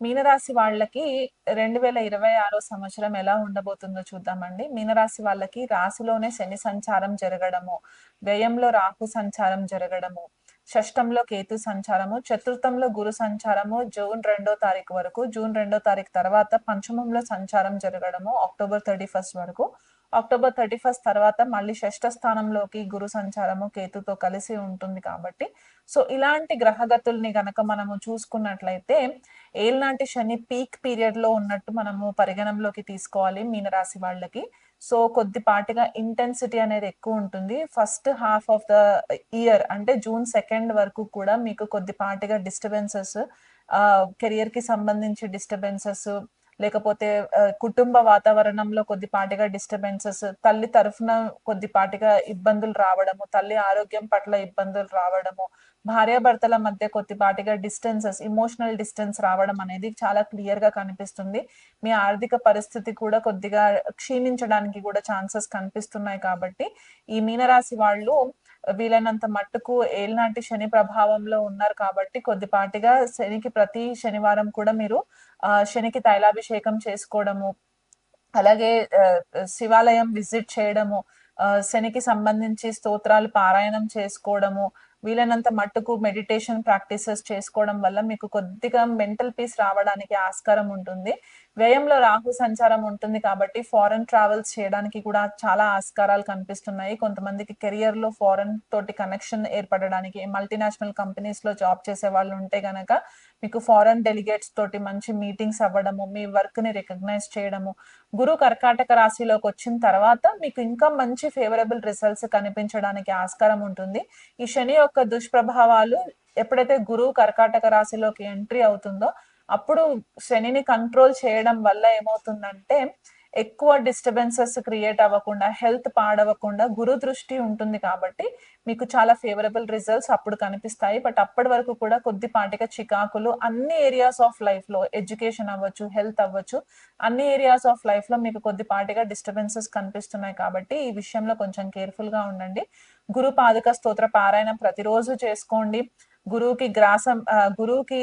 మీనరాశి వాళ్ళకి రెండు వేల ఇరవై ఆరో సంవత్సరం ఎలా ఉండబోతుందో చూద్దామండి. మీనరాశి వాళ్ళకి రాశిలోనే శని సంచారం జరగడము వ్యయంలో రాహు సంచారం జరగడము షష్టంలో కేతు సంచారము చతుర్థంలో గురు సంచారము జూన్ రెండో తారీఖు వరకు జూన్ రెండో తారీఖు తర్వాత పంచమంలో సంచారం జరగడము అక్టోబర్ థర్టీ ఫస్ట్ వరకు అక్టోబర్ థర్టీ ఫస్ట్ తర్వాత మళ్ళీ షష్ఠ స్థానంలోకి గురు సంచారము కేతుతో కలిసి ఉంటుంది కాబట్టి. సో ఇలాంటి గ్రహగతుల్ని గనక మనము చూసుకున్నట్లయితే ఏళ్ళనాటి శని పీక్ పీరియడ్లో ఉన్నట్టు మనము పరిగణంలోకి తీసుకోవాలి మీనరాశి వాళ్ళకి. సో కొద్దిపాటిగా ఇంటెన్సిటీ అనేది ఎక్కువ ఉంటుంది. First half of the year అంటే జూన్ సెకండ్ వరకు కూడా మీకు కొద్దిపాటిగా డిస్టర్బెన్సెస్ కెరియర్కి సంబంధించి డిస్టర్బెన్సెస్ లేకపోతే కుటుంబ వాతావరణంలో కొద్దిపాటిగా డిస్టర్బెన్సెస్ తల్లి తరఫున కొద్దిపాటిగా ఇబ్బందులు రావడము తల్లి ఆరోగ్యం పట్ల ఇబ్బందులు రావడము భార్యాభర్తల మధ్య కొద్దిపాటిగా డిస్టెన్సెస్ ఇమోషనల్ డిస్టెన్స్ రావడం అనేది చాలా క్లియర్గా కనిపిస్తుంది. మీ ఆర్థిక పరిస్థితి కూడా కొద్దిగా క్షీణించడానికి కూడా ఛాన్సెస్ కనిపిస్తున్నాయి కాబట్టి ఈ మీనరాశి వాళ్ళు వీలైనంత మట్టుకు ఏలినాటి శని ప్రభావంలో ఉన్నారు కాబట్టి కొద్దిపాటిగా శనికి ప్రతి శనివారం కూడా మీరు ఆ శనికి తైలాభిషేకం చేసుకోవడము అలాగే శివాలయం విజిట్ చేయడము శనికి సంబంధించి స్తోత్రాలు పారాయణం చేసుకోవడము వీలైనంత మట్టుకు మెడిటేషన్ ప్రాక్టీసెస్ చేసుకోవడం వల్ల మీకు కొద్దిగా మెంటల్ పీస్ రావడానికి ఆస్కారం ఉంటుంది. వ్యయంలో రాహు సంచారం ఉంటుంది కాబట్టి ఫారెన్ ట్రావెల్స్ చేయడానికి కూడా చాలా ఆస్కారాలు కనిపిస్తున్నాయి. కొంతమందికి కెరియర్లో ఫారెన్ తోటి కనెక్షన్ ఏర్పడడానికి మల్టీనేషనల్ కంపెనీస్లో జాబ్ చేసే వాళ్ళు ఉంటే గనక మీకు ఫారెన్ డెలిగేట్స్ తోటి మంచి మీటింగ్స్ అవ్వడము మీ వర్క్ని రికగ్నైజ్ చేయడము గురు కర్కాటక రాశిలోకి వచ్చిన తర్వాత మీకు ఇంకా మంచి ఫేవరబుల్ రిజల్ట్స్ కనిపించడానికి ఆస్కారం ఉంటుంది. ఈ శని యొక్క దుష్ప్రభావాలు ఎప్పుడైతే గురువు కర్కాటక రాశిలోకి ఎంట్రీ అవుతుందో అప్పుడు శనిని కంట్రోల్ చేయడం వల్ల ఏమవుతుందంటే ఎక్కువ డిస్టర్బెన్సెస్ క్రియేట్ అవ్వకుండా హెల్త్ పాడవకుండా గురు దృష్టి ఉంటుంది కాబట్టి మీకు చాలా ఫేవరబుల్ రిజల్ట్స్ అప్పుడు కనిపిస్తాయి. బట్ అప్పటి వరకు కూడా కొద్దిపాటిగా చికాకులు అన్ని ఏరియాస్ ఆఫ్ లైఫ్లో ఎడ్యుకేషన్ అవ్వచ్చు హెల్త్ అవ్వచ్చు అన్ని ఏరియాస్ ఆఫ్ లైఫ్లో మీకు కొద్దిపాటిగా డిస్టర్బెన్సెస్ కనిపిస్తున్నాయి కాబట్టి ఈ విషయంలో కొంచెం కేర్ఫుల్గా ఉండండి. గురు పాదుక స్తోత్ర పారాయణం ప్రతిరోజు చేసుకోండి. గురువుకి గ్రాసం గురువుకి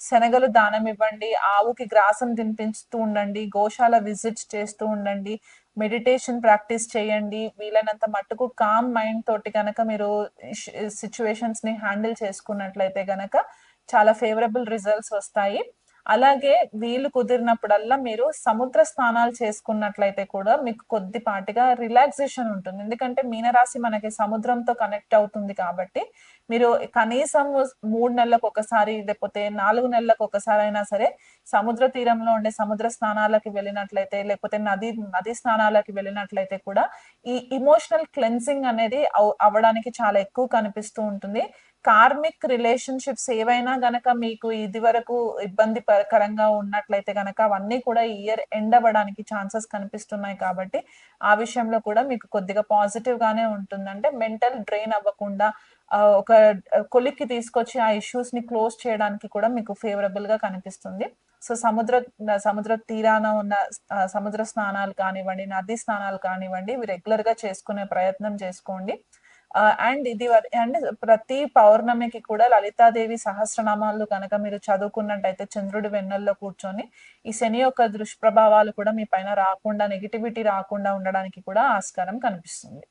శనగలు దానం ఇవ్వండి ఆవుకి గ్రాసం తినిపించుతూ ఉండండి గోశాల విజిట్స్ చేస్తూ ఉండండి మెడిటేషన్ ప్రాక్టీస్ చేయండి వీలైనంత మట్టుకు కామ్ మైండ్ తోటి కనుక మీరు సిచ్యువేషన్స్ని హ్యాండిల్ చేసుకున్నట్లయితే గనక చాలా ఫేవరబుల్ రిజల్ట్స్ వస్తాయి. అలాగే వీలు కుదిరినప్పుడల్లా మీరు సముద్ర స్నానాలు చేసుకున్నట్లయితే కూడా మీకు కొద్దిపాటిగా రిలాక్సేషన్ ఉంటుంది. ఎందుకంటే మీనరాశి మనకి సముద్రంతో కనెక్ట్ అవుతుంది కాబట్టి మీరు కనీసం మూడు నెలలకు ఒకసారి లేకపోతే నాలుగు నెలలకు ఒకసారి అయినా సరే సముద్ర తీరంలో ఉండే సముద్ర స్నానాలకి వెళ్ళినట్లయితే లేకపోతే నది నది స్నానాలకి వెళ్ళినట్లయితే కూడా ఈ ఇమోషనల్ క్లెన్సింగ్ అనేది అవ్వడానికి చాలా ఎక్కువ కనిపిస్తూ ఉంటుంది. కార్మిక్ రిలేషన్షిప్స్ ఏవైనా గనక మీకు ఇది వరకు ఇబ్బంది కరంగా ఉన్నట్లయితే గనక అవన్నీ కూడా ఇయర్ ఎండ్ అవ్వడానికి ఛాన్సెస్ కనిపిస్తున్నాయి కాబట్టి ఆ విషయంలో కూడా మీకు కొద్దిగా పాజిటివ్ గానే ఉంటుంది అంటే మెంటల్ డ్రెయిన్ అవ్వకుండా ఒక కొలిక్కి తీసుకొచ్చి ఆ ఇష్యూస్ని క్లోజ్ చేయడానికి కూడా మీకు ఫేవరబుల్గా కనిపిస్తుంది. సో సముద్ర సముద్ర తీరాన ఉన్న సముద్ర స్నానాలు కానివ్వండి నది స్నానాలు కానివ్వండి ఇవి రెగ్యులర్గా చేసుకునే ప్రయత్నం చేసుకోండి. అండ్ ఇది అండ్ ప్రతి పౌర్ణమికి కూడా లలితాదేవి సహస్రనామాలు కనుక మీరు చదువుకున్నట్టయితే చంద్రుడి వెన్నెల్లో కూర్చొని ఈ శని యొక్క దుష్ప్రభావాలు కూడా మీ పైన రాకుండా నెగిటివిటీ రాకుండా ఉండడానికి కూడా ఆస్కారం కనిపిస్తుంది.